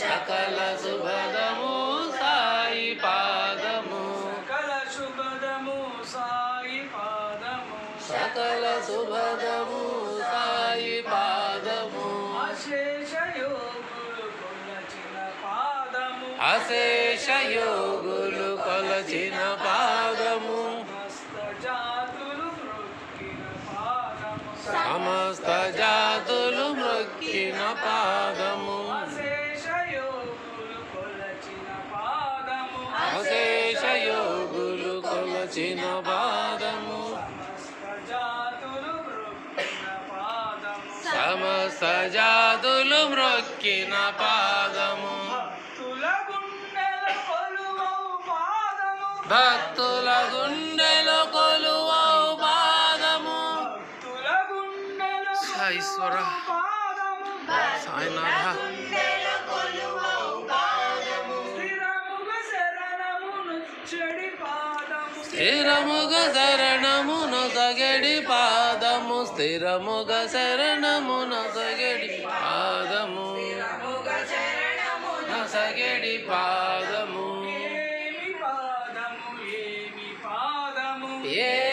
సకల శుభదము సాయి పాదము. సకల శుభదము సాయి పాదము. సకల శుభదము సాయి పాదము. అశేష యోగులు కొలచిన పాదము. అశేష యోగులు కొలచిన పాదము. సమస్త జాతులు మ్రొక్కిన పాదము. కొలచిన పాదము అశేష యోగులు కొలచిన పాదము సమస్త జాతులు మ్రొక్కిన పాదము భక్తుల గుండెలో కొలువవు పాదము భక్తుల గుండెలో సాయిశ్వర పాదము సాయినాథ స్థిరముగ శరణమును సగడి పాదము స్థిరముగ శరణమును సగడి పాదము. సగడి పాదము. పాదము ఏమి పాదము. ఏ